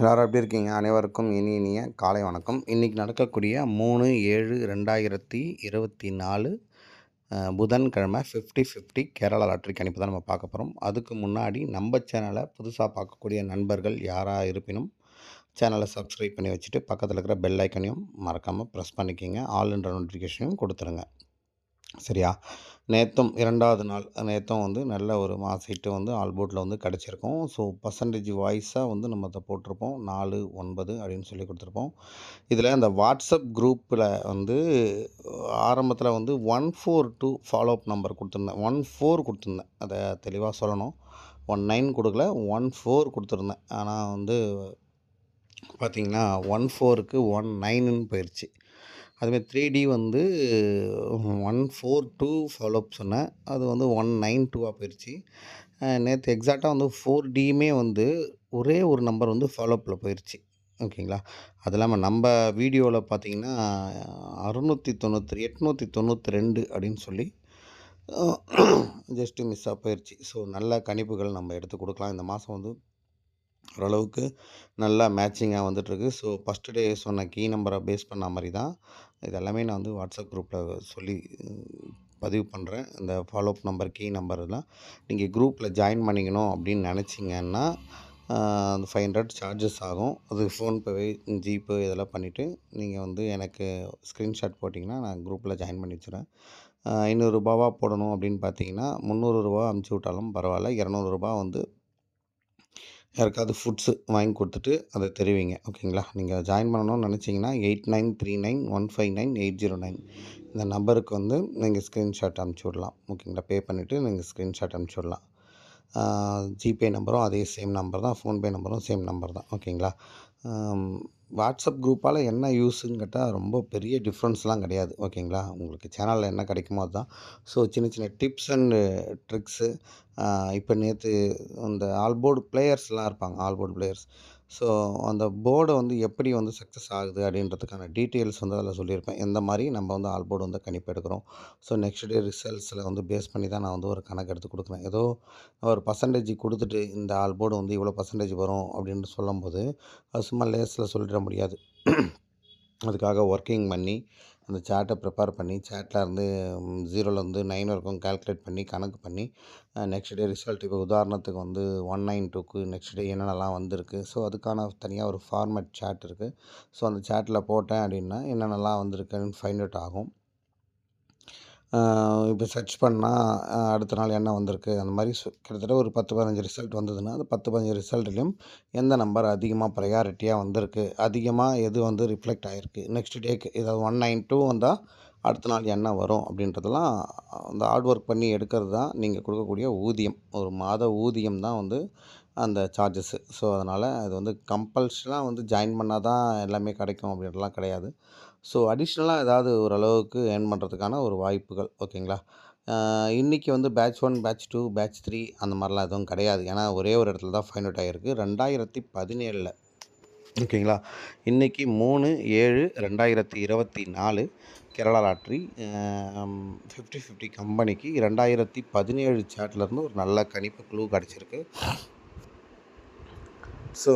எல்லோரும் எப்படி இருக்கீங்க? அனைவருக்கும் இனி இனிய காலை வணக்கம். இன்றைக்கி நடக்கக்கூடிய மூணு ஏழு ரெண்டாயிரத்தி இருபத்தி நாலு புதன்கிழமை ஃபிஃப்டி ஃபிஃப்டி கேரளா லாட்ரி கணிப்பு தான் நம்ம பார்க்க போகிறோம் அதுக்கு முன்னாடி நம்ம சேனலை புதுசாக பார்க்கக்கூடிய நண்பர்கள் யாராக இருப்பினும் சேனலை சப்ஸ்கிரைப் பண்ணி வச்சுட்டு பக்கத்தில் இருக்கிற பெல் ஐக்கனையும் மறக்காமல் ப்ரெஸ் பண்ணிக்கிங்க. ஆல் நோட்டிஃபிகேஷனையும் கொடுத்துருங்க. சரியா? நேற்றும் இரண்டாவது நாள். நேற்றும் வந்து நல்ல ஒரு மாஸ் வந்து ஆல்போர்ட்டில் வந்து கிடச்சிருக்கோம். ஸோ பர்சன்டேஜ் வாய்ஸாக வந்து நம்ம அதை போட்டிருப்போம். நாலு ஒன்பது அப்படின்னு சொல்லி கொடுத்துருப்போம். இதில் அந்த வாட்ஸ்அப் குரூப்பில் வந்து ஆரம்பத்தில் வந்து one four two follow up number கொடுத்துருந்தேன். ஒன் ஃபோர் கொடுத்துருந்தேன். அதை தெளிவாக சொல்லணும். ஒன் நைன் கொடுக்கல ஒன் ஃபோர் கொடுத்துருந்தேன். ஆனால் வந்து பார்த்திங்கன்னா ஒன் ஃபோருக்கு ஒன் நைனுன்னு போயிடுச்சு அதுமாதிரி த்ரீ டி வந்து one four two follow up சொன்னேன். அது வந்து ஒன் நைன் டூவாக போயிடுச்சு நேற்று எக்ஸாக்டாக வந்து ஃபோர் டியுமே வந்து ஒரே ஒரு நம்பர் வந்து ஃபாலோஅப்பில் போயிடுச்சு ஓகேங்களா அது இல்லாமல் நம்ம வீடியோவில் பார்த்தீங்கன்னா அறுநூற்றி தொண்ணூற்றி எட்நூற்றி தொண்ணூற்றி ரெண்டு அப்படின்னு சொல்லி ஜஸ்ட்டு மிஸ்ஸாக போயிடுச்சு ஸோ நல்ல கணிப்புகள் நம்ம எடுத்து கொடுக்கலாம். இந்த மாதம் வந்து ஓரளவுக்கு நல்லா மேட்சிங்காக வந்துட்டுருக்கு. ஸோ ஃபஸ்ட்டு டே சொன்ன கீ நம்பரை பேஸ் பண்ண மாதிரி தான். இதெல்லாமே நான் வந்து வாட்ஸ்அப் குரூப்பில் சொல்லி பதிவு பண்ணுறேன் இந்த ஃபாலோஅப் நம்பர் கீ நம்பர் எல்லாம் நீங்கள் குரூப்பில் ஜாயின் பண்ணிக்கணும் அப்படின்னு நினச்சிங்கன்னா அந்த ஃபைவ் ஹண்ட்ரட் சார்ஜஸ் ஆகும். அது ஃபோன்பே ஜிபே இதெல்லாம் பண்ணிவிட்டு நீங்கள் வந்து எனக்கு ஸ்க்ரீன்ஷாட் போட்டிங்கன்னா நான் குரூப்பில் ஜாயின் பண்ணி வச்சுறேன் ஐநூறுரூபாவாக போடணும் அப்படின்னு பார்த்தீங்கன்னா முந்நூறுரூவா அமுச்சு விட்டாலும் பரவாயில்ல. இரநூறுபா வந்து யாருக்காவது ஃபுட்ஸு வாங்கி கொடுத்துட்டு அதை தெரிவிங்க. ஓகேங்களா? நீங்கள் ஜாயின் பண்ணணும்னு நினச்சிங்கன்னா eight nine three nine one five nine eight zero nine இந்த நம்பருக்கு வந்து நீங்கள் ஸ்க்ரீன்ஷாட் அனுப்பிச்சி விடலாம். ஓகேங்களா? பே பண்ணிவிட்டு நீங்கள் ஸ்க்ரீன்ஷாட் அனுப்பிச்சி விடலாம். ஜிபே நம்பரும் அதே சேம் நம்பர் தான். ஃபோன்பே நம்பரும் சேம் நம்பர் தான். ஓகேங்களா? வாட்ஸ்அப் குரூப்பால் என்ன யூஸுன்னு கேட்டால் ரொம்ப பெரிய டிஃப்ரென்ஸ்லாம் கிடையாது ஓகேங்களா? உங்களுக்கு சேனலில் என்ன கிடைக்குமோ அதுதான். ஸோ சின்ன சின்ன டிப்ஸ் அண்டு ட்ரிக்ஸு இப்போ நேற்று அந்த ஆல்போர்டு பிளேயர்ஸ்லாம் இருப்பாங்க ஆல்போர்டு பிளேயர்ஸ். ஸோ அந்த போர்டை வந்து எப்படி வந்து சக்ஸஸ் ஆகுது அப்படின்றதுக்கான டீட்டெயில்ஸ் வந்து அதில் சொல்லியிருப்பேன். எந்த மாதிரி நம்ம வந்து ஆல்போர்டு வந்து கணிப்பு எடுக்கிறோம். ஸோ நெக்ஸ்ட் டே ரிசல்ட்ஸில் வந்து பேஸ் பண்ணி தான் நான் வந்து ஒரு கணக்கு எடுத்து கொடுக்குறேன். ஏதோ ஒரு பர்சன்டேஜ் கொடுத்துட்டு இந்த ஆல்போர்டு வந்து இவ்வளோ பர்சன்டேஜ் வரும் அப்படின்னு சொல்லும்போது அது சும்மா லேஸில் சொல்லிட முடியாது. அதுக்காக ஒர்க்கிங் பண்ணி அந்த சார்ட்டை ப்ரிப்பேர் பண்ணி சார்ட்டில் இருந்து ஜீரோலேருந்து நைன் வரைக்கும் கால்குலேட் பண்ணி கணக்கு பண்ணி நெக்ஸ்ட் டே ரிசல்ட் இப்போ உதாரணத்துக்கு வந்து ஒன் நைன் டூக்கு நெக்ஸ்ட் டே என்னென்னலாம் வந்திருக்கு. ஸோ அதுக்கான தனியாக ஒரு ஃபார்மேட் சார்ட் இருக்குது ஸோ அந்த சார்ட்டில் போட்டேன் அப்படின்னா என்னென்னலாம் வந்திருக்குன்னு ஃபைண்ட் அவுட் ஆகும். இப்போ சர்ச் பண்ணால் அடுத்த நாள் என்ன வந்திருக்கு? அந்த மாதிரி சு- கிட்டத்தட்ட ஒரு பத்து பதினஞ்சு ரிசல்ட் வந்ததுன்னா அந்த பத்து பதினஞ்சு ரிசல்ட்லேயும் எந்த நம்பர் அதிகமாக ப்ரையாரிட்டியாக வந்திருக்கு? அதிகமாக எது வந்து ரிஃப்ளெக்ட் ஆகிருக்கு நெக்ஸ்ட் டேக்கு ஏதாவது ஒன் நைன் டூ வந்தால் அடுத்த நாள் என்ன வரும்? அப்படின்றதெல்லாம் அந்த ஹார்ட் ஒர்க் பண்ணி எடுக்கிறது தான் நீங்கள் கொடுக்கக்கூடிய ஊதியம். ஒரு மாத ஊதியம் தான் வந்து அந்த சார்ஜஸ்ஸு ஸோ அதனால் அது வந்து கம்பல்ஷனாக வந்து ஜாயின் பண்ணால் தான் எல்லாமே கிடைக்கும் அப்படின்றலாம் கிடையாது. ஸோ அடிஷ்னலாக ஏதாவது ஓரளவுக்கு ஏர்ன் பண்ணுறதுக்கான ஒரு வாய்ப்புகள் ஓகேங்களா? இன்றைக்கி வந்து batch one batch two batch three அந்த மாதிரிலாம் எதுவும் கிடையாது. ஏன்னா ஒரே ஒரு இடத்துல தான் ஃபைன் அவுட் ஆகிருக்கு ரெண்டாயிரத்தி பதினேழில் ஓகேங்களா? இன்றைக்கி மூணு ஏழு ரெண்டாயிரத்தி இருபத்தி நாலு கேரளா லாட்ரி ஃபிஃப்டி ஃபிஃப்டி கம்பெனிக்கு ரெண்டாயிரத்தி பதினேழு சேட்லேருந்து ஒரு நல்ல கணிப்பு க்ளூ கிடச்சிருக்கு. ஸோ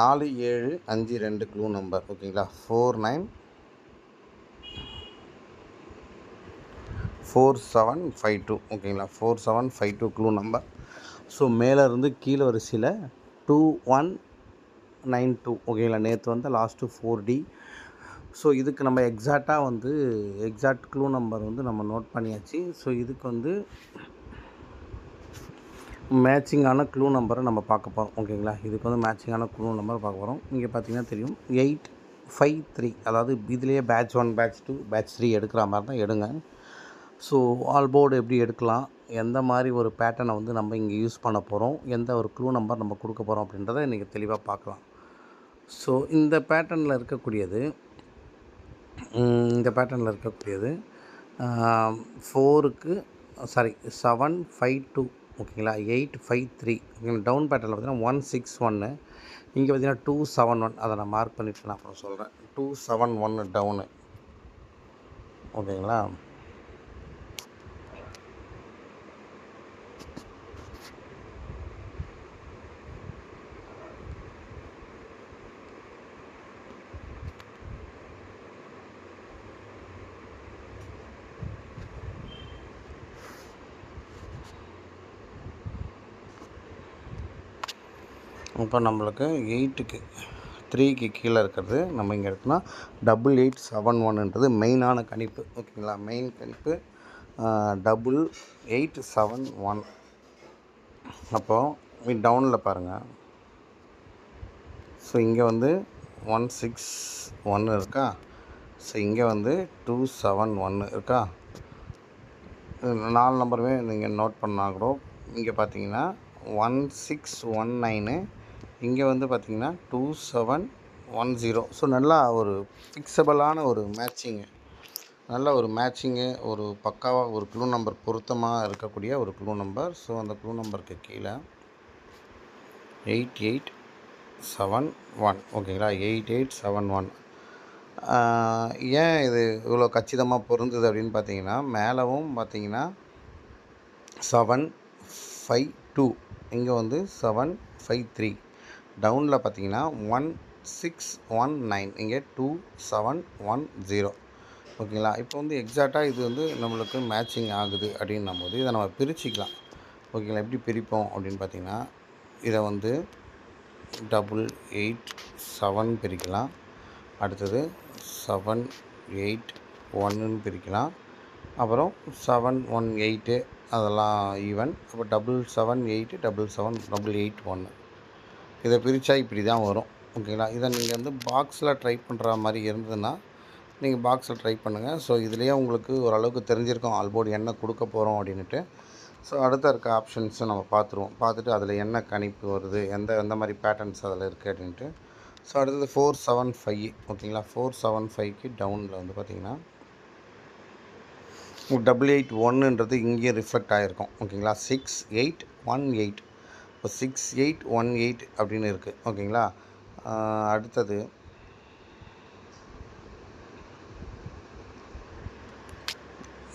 நாலு ஏழு அஞ்சு ரெண்டு க்ளூ நம்பர் ஓகேங்களா? Four nine four seven five two ஓகேங்களா? Four seven five two clue number so மேலே இருந்து கீழே வரிசையில் டூ ஒன் நைன் டூ ஓகேங்களா? நேற்று வந்து லாஸ்ட்டு ஃபோர் டி ஸோ இதுக்கு நம்ம எக்ஸாக்டாக வந்து எக்ஸாக்ட் க்ளூ நம்பர் வந்து நம்ம நோட் பண்ணியாச்சு. ஸோ இதுக்கு வந்து மேட்சிங்கான க்ளூ நம்பரை நம்ம பார்க்க போகிறோம் ஓகேங்களா? இதுக்கு வந்து மேட்சிங்கான க்ளூ நம்பர் பார்க்க போகிறோம் இங்கே பார்த்தீங்கன்னா தெரியும். எயிட் ஃபைவ் த்ரீ அதாவது இதுலேயே batch one batch two batch three எடுக்கிற மாதிரி தான் எடுங்க. ஸோ ஆல் போர்டு எப்படி எடுக்கலாம்? எந்த மாதிரி ஒரு பேட்டர்னை வந்து நம்ம இங்கே யூஸ் பண்ண போகிறோம் எந்த ஒரு க்ளூ நம்பர் நம்ம கொடுக்க போகிறோம் அப்படின்றத இன்றைக்கி தெளிவாக பார்க்கலாம். ஸோ இந்த பேட்டர்னில் இருக்கக்கூடியது இந்த பேட்டர்னில் இருக்கக்கூடியது ஃபோருக்கு சாரி செவன் ஃபைவ் டூ ஓகேங்களா? எயிட் ஃபைவ் த்ரீ ஓகேங்களா? டவுன் பேட்டர்னில் பார்த்தீங்கன்னா ஒன் சிக்ஸ் ஒன்று இங்கே பார்த்தீங்கன்னா டூ செவன் ஒன் அதை நான் மார்க் பண்ணிட்டு நான் அப்புறம் சொல்கிறேன் டூ செவன் ஒன்று டவுனு ஓகேங்களா? இப்போ நம்மளுக்கு எயிட்டுக்கு த்ரீக்கு கீழே இருக்கிறது. நம்ம இங்கே எடுத்தோம்னா டபுள் எயிட் செவன் ஒன்றுன்றது மெயினான கணிப்பு. ஓகேங்களா? மெயின் கணிப்பு டபுள் எயிட் செவன் ஒன் அப்போது டவுனில் பாருங்கள் ஸோ இங்கே வந்து ஒன் சிக்ஸ் ஒன்று இருக்கா? ஸோ இங்கே வந்து டூ செவன் ஒன்று இருக்கா? நாலு நம்பருமே நீங்கள் நோட் பண்ணால் கூட இங்கே பார்த்தீங்கன்னா ஒன் சிக்ஸ் ஒன் நைனு இங்கே வந்து பார்த்திங்கன்னா two seven one zero so நல்லா ஒரு ஃபிக்ஸபிளான ஒரு மேட்சிங்கு நல்ல ஒரு மேட்சிங்கு ஒரு பக்காவாக ஒரு க்ளூ நம்பர் பொருத்தமாக இருக்கக்கூடிய ஒரு க்ளூ நம்பர் ஸோ அந்த க்ளூ நம்பருக்கு கீழே எயிட் எயிட் செவன் ஒன் ஓகேங்களா எயிட் எயிட் செவன் ஒன் ஏன் இது இவ்வளோ கச்சிதமாக பொருந்தது அப்படின்னு பார்த்தீங்கன்னா மேலவும் பார்த்தீங்கன்னா செவன் ஃபைவ் டூ இங்கே வந்து செவன் ஃபைவ் த்ரீ டவுனில் பார்த்தீங்கன்னா ஒன் சிக்ஸ் ஒன் நைன் இங்கே டூ செவன் ஒன் ஜீரோ. ஓகேங்களா? இப்போ வந்து எக்ஸாக்டாக இது வந்து நம்மளுக்கு மேட்சிங் ஆகுது அப்படின்னும் போது இதை நம்ம பிரிச்சுக்கலாம். ஓகேங்களா? எப்படி பிரிப்போம் அப்படின்னு பார்த்தீங்கன்னா இதை வந்து டபுள் எயிட் செவன் பிரிக்கலாம். அடுத்தது செவன் எயிட் ஒன்றுன்னு பிரிக்கலாம். அப்புறம் செவன் ஒன் எயிட்டு அதெல்லாம் ஈவன் அப்போ double seven eight double seven double eight ஒன்று இதை பிரித்தா இப்படி தான் வரும். ஓகேங்களா இதை நீங்கள் வந்து பாக்ஸில் ட்ரை பண்ணுற மாதிரி இருந்ததுன்னா நீங்கள் பாக்ஸில் ட்ரை பண்ணுங்கள் ஸோ இதுலேயே உங்களுக்கு ஓரளவுக்கு தெரிஞ்சிருக்கும். ஆல்போர்டு என்ன கொடுக்க போகிறோம் அப்படின்ட்டு ஸோ அடுத்த இருக்க ஆப்ஷன்ஸும் நம்ம பார்த்துருவோம். பார்த்துட்டு அதில் என்ன கணிப்பு வருது எந்த எந்த மாதிரி பேட்டர்ன்ஸ் அதில் இருக்குது அப்படின்ட்டு. ஸோ அடுத்தது ஃபோர் செவன் ஃபைவ் ஓகேங்களா ஃபோர் செவன் ஃபைவ்க்கு டவுனில் வந்து பார்த்திங்கன்னா டபுள் எயிட் ஒன்றுன்றது இங்கேயும் ரிஃப்ளெக்ட் ஆகிருக்கும் ஓகேங்களா சிக்ஸ் எயிட் ஒன் எயிட் இப்போ சிக்ஸ் எயிட் ஒன் எயிட் அப்படின்னு இருக்குது ஓகேங்களா? அடுத்தது.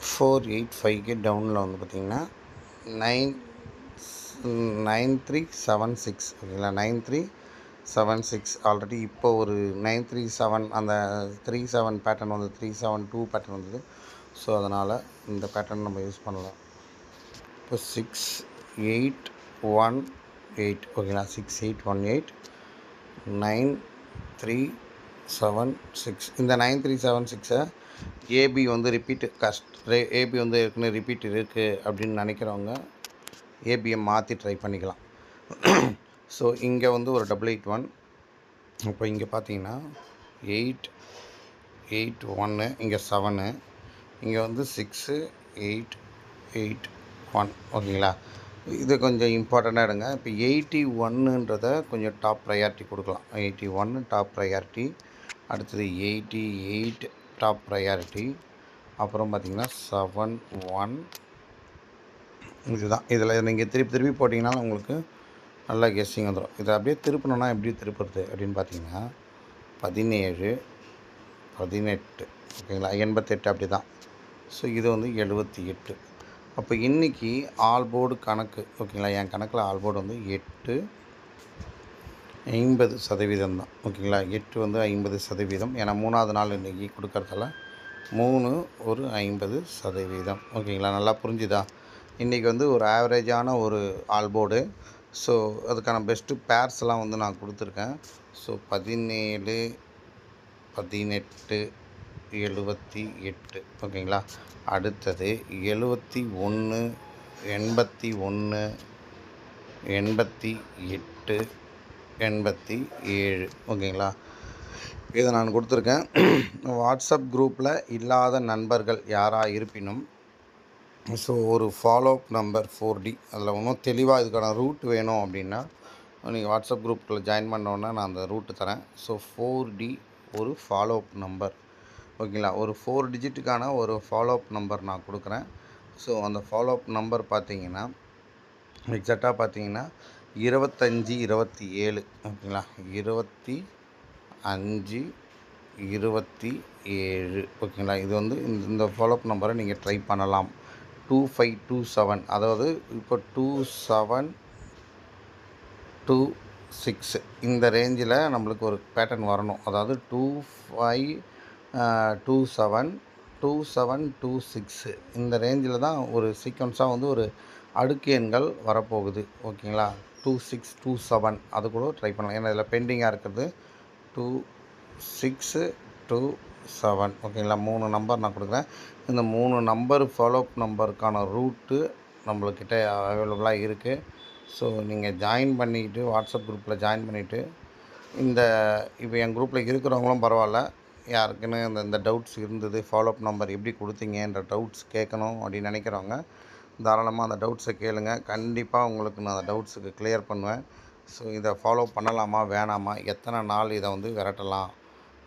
ஃபோர் எயிட் ஃபைவ்க்கு டவுனில் வந்து பார்த்திங்கன்னா nine nine three seven six ஓகேங்களா? Nine three seven six already இப்போ ஒரு நைன் த்ரீ செவன் அந்த த்ரீ செவன் பேட்டர்ன் வந்து த்ரீ செவன் டூ பேட்டர்ன் வந்தது. ஸோ அதனால் இந்த பேட்டர்ன் நம்ம யூஸ் பண்ணலாம். இப்போ சிக்ஸ் எயிட் ஒன் எயிட் ஓகேங்களா six eight one eight nine three seven six இந்த நைன் த்ரீ செவன் சிக்ஸை ஏபி வந்து ரிப்பீட் கஸ்ட் ஏபி வந்து இருக்குன்னு ரிப்பீட் இருக்குது அப்படின்னு நினைக்கிறவங்க ஏபியை மாற்றி ட்ரை பண்ணிக்கலாம். ஸோ இங்கே வந்து ஒரு டபுள் எயிட் ஒன் இப்போ இங்கே பார்த்தீங்கன்னா எயிட் எயிட் ஒன்று இங்கே செவனு இங்கே வந்து சிக்ஸு எயிட் எயிட் ஒன் ஓகேங்களா இது கொஞ்சம் இம்பார்ட்டண்ட்டாக எடுங்க. இப்போ எயிட்டி ஒன்னுன்றதை கொஞ்சம் டாப் ப்ரையாரிட்டி கொடுக்கலாம். எயிட்டி ஒன்று டாப் ப்ரையாரிட்டி அடுத்தது எயிட்டி எயிட் டாப் ப்ரையாரிட்டி அப்புறம் பார்த்தீங்கன்னா செவன் ஒன். இதுதான். இதில் நீங்கள் திருப்பி திருப்பி போட்டிங்கன்னா உங்களுக்கு நல்லா கெஸ்ஸிங் வந்துடும் இதை அப்படியே திருப்பணும்னா எப்படி திருப்புறது அப்படின்னு பார்த்தீங்கன்னா பதினேழு பதினெட்டு. ஓகேங்களா? எண்பத்தெட்டு அப்படி தான் ஸோ இது வந்து எழுபத்தி எட்டு. அப்போ இன்றைக்கி ஆல் போர்டு கணக்கு ஓகேங்களா? என் கணக்கில் ஆல் போர்டு வந்து எட்டு ஐம்பது சதவீதம் தான் ஓகேங்களா? எட்டு வந்து ஐம்பது சதவீதம். ஏன்னா மூணாவது நாள் இன்றைக்கி கொடுக்குறதால மூணு ஒரு ஐம்பது சதவீதம் ஓகேங்களா? நல்லா புரிஞ்சுதா? இன்றைக்கி வந்து ஒரு ஆவரேஜான ஒரு ஆல்போர்டு ஸோ அதுக்கான பெஸ்ட்டு பேர்ஸ்லாம் வந்து நான் கொடுத்துருக்கேன். ஸோ பதினேழு பதினெட்டு எழுபத்தி எட்டு. ஓகேங்களா? அடுத்தது எழுபத்தி ஒன்று எண்பத்தி ஒன்று எண்பத்தி எட்டு எண்பத்தி ஏழு. ஓகேங்களா? இதை நான் கொடுத்துருக்கேன். வாட்ஸ்அப் குரூப்பில் இல்லாத நண்பர்கள் யாராக இருப்பினும் ஸோ ஒரு ஃபாலோஅப் நம்பர் ஃபோர் டி அதில் இன்னும் தெளிவாக இதுக்கான ரூட் வேணும் அப்படின்னா நீங்கள் வாட்ஸ்அப் குரூப்பில் ஜாயின் பண்ணோன்னா நான் அந்த ரூட்டு தரேன். ஸோ ஃபோர் டி ஒரு ஃபாலோஅப் நம்பர் ஓகேங்களா? ஒரு ஃபோர் டிஜிட்டுக்கான ஒரு ஃபாலோஅப் நம்பர் நான் கொடுக்குறேன். ஸோ அந்த ஃபாலோஅப் நம்பர் பார்த்தீங்கன்னா எக்ஸாக்டாக பார்த்தீங்கன்னா இருபத்தஞ்சி இருபத்தி ஏழு. ஓகேங்களா? இருபத்தி அஞ்சு இருபத்தி ஏழு. ஓகேங்களா? இது வந்து இந்த இந்த ஃபாலோஅப் நம்பரை நீங்கள் ட்ரை பண்ணலாம். டூ ஃபைவ் டூ செவன் அதாவது இப்போ டூ செவன் டூ சிக்ஸ் இந்த ரேஞ்சில் நம்மளுக்கு ஒரு பேட்டர்ன் வரணும். அதாவது two five two seven two seven two six. இந்த ரேஞ்சில் தான் ஒரு சீக்வன்ஸாக வந்து ஒரு அடுக்கு எண்கள் வரப்போகுது. ஓகேங்களா? Two six two seven. அது கூட ட்ரை பண்ணலாம். ஏன்னா இதில் பெண்டிங்காக இருக்கிறது டூ சிக்ஸு டூ செவன். ஓகேங்களா? மூணு நம்பர் நான் கொடுக்குறேன். இந்த மூணு நம்பர் ஃபாலோஅப் நம்பருக்கான ரூட்டு நம்மளுக்கிட்ட அவைலபிளாக இருக்குது ஸோ நீங்கள் ஜாயின் பண்ணிக்கிட்டு வாட்ஸ்அப் குரூப்பில் ஜாயின் பண்ணிவிட்டு இந்த இப்போ என் குரூப்பில் இருக்கிறவங்களும் பரவாயில்ல. யாருக்குன்னு இந்த இந்த டவுட்ஸ் இருந்தது ஃபாலோஅப் நம்பர் எப்படி கொடுத்தீங்கன்ற டவுட்ஸ் கேட்கணும் அப்படின்னு நினைக்கிறவங்க தாராளமாக அந்த டவுட்ஸை கேளுங்க. கண்டிப்பாக உங்களுக்கு நான் அந்த டவுட்ஸுக்கு கிளியர் பண்ணுவேன். ஸோ இதை ஃபாலோ பண்ணலாமா வேணாமா எத்தனை நாள் இதை வந்து விரட்டலாம்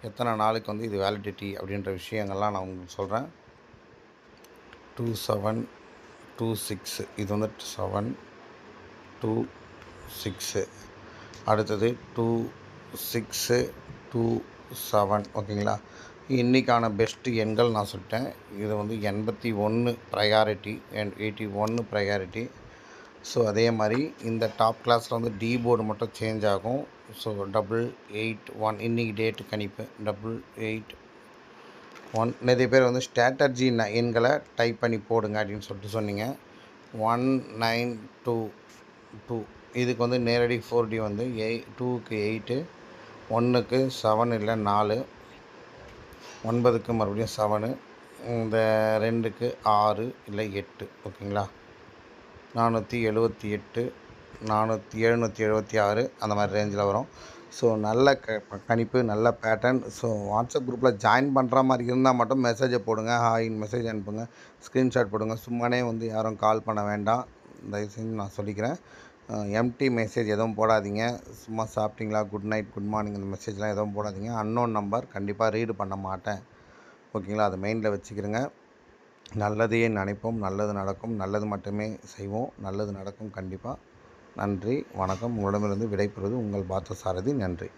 எத்தனை நாளுக்கு வந்து இது வேலிடிட்டி அப்படின்ற விஷயங்கள்லாம் நான் உங்களுக்கு சொல்கிறேன் டூ செவன் டூ சிக்ஸு இது வந்து செவன் டூ சிக்ஸு அடுத்தது டூ சிக்ஸு டூ செவன் ஓகேங்களா இன்றைக்கான பெஸ்ட்டு எண்கள் நான் சொல்லிட்டேன். இது வந்து எண்பத்தி ஒன்று ப்ரையாரிட்டி அண்ட் எயிட்டி ஒன்று ப்ரையாரிட்டி ஸோ அதே மாதிரி இந்த டாப் கிளாஸில் வந்து டி போர்டு மட்டும் சேஞ்ச் ஆகும். ஸோ டபுள் எயிட் ஒன் இன்றைக்கி டேட்டு கணிப்பு. டபுள் எயிட் ஒன் நிறைய பேர் வந்து ஸ்ட்ராட்டர்ஜி எண்களை டைப் பண்ணி போடுங்க அப்படின்னு சொல்லிட்டு சொன்னீங்க. ஒன் நைன் டூ டூ இதுக்கு வந்து நேரடி ஃபோர் டி வந்து எயிட் டூக்கு எயிட்டு ஒன்றுக்கு செவன் இல்லை நாலு. ஒன்பதுக்கு மறுபடியும் செவனு இந்த ரெண்டுக்கு ஆறு இல்லை எட்டு. ஓகேங்களா? நானூற்றி எழுபத்தி எட்டு நானூற்றி எழுநூற்றி எழுபத்தி ஆறு அந்த மாதிரி ரேஞ்சில் வரும். ஸோ நல்ல க கணிப்பு நல்ல பேட்டர்ன் ஸோ வாட்ஸ்அப் குரூப்பில் ஜாயின் பண்ணுற மாதிரி இருந்தால் மட்டும் மெசேஜை போடுங்க ஹாயின் மெசேஜ் அனுப்புங்க ஸ்க்ரீன்ஷாட் போடுங்க. சும்மானே வந்து யாரும் கால் பண்ண வேண்டாம். தயவு செஞ்சு நான் சொல்லிக்கிறேன். எம்டி மெசேஜ் எதுவும் போடாதீங்க. சும்மா சாப்பிட்டீங்களா? குட் நைட் குட் மார்னிங் இந்த மெசேஜ்லாம் எதுவும் போடாதீங்க. அன்னோன் நம்பர் கண்டிப்பாக ரீடு பண்ண மாட்டேன். ஓகேங்களா? அதை மெயினில் வச்சுக்கிறேங்க. நல்லதையே நினைப்போம். நல்லது நடக்கும். நல்லது மட்டுமே செய்வோம். நல்லது நடக்கும் கண்டிப்பாக நன்றி வணக்கம். உங்களிடமிருந்து விடைபெறுவது உங்கள் பார்த்த சாரதி நன்றி.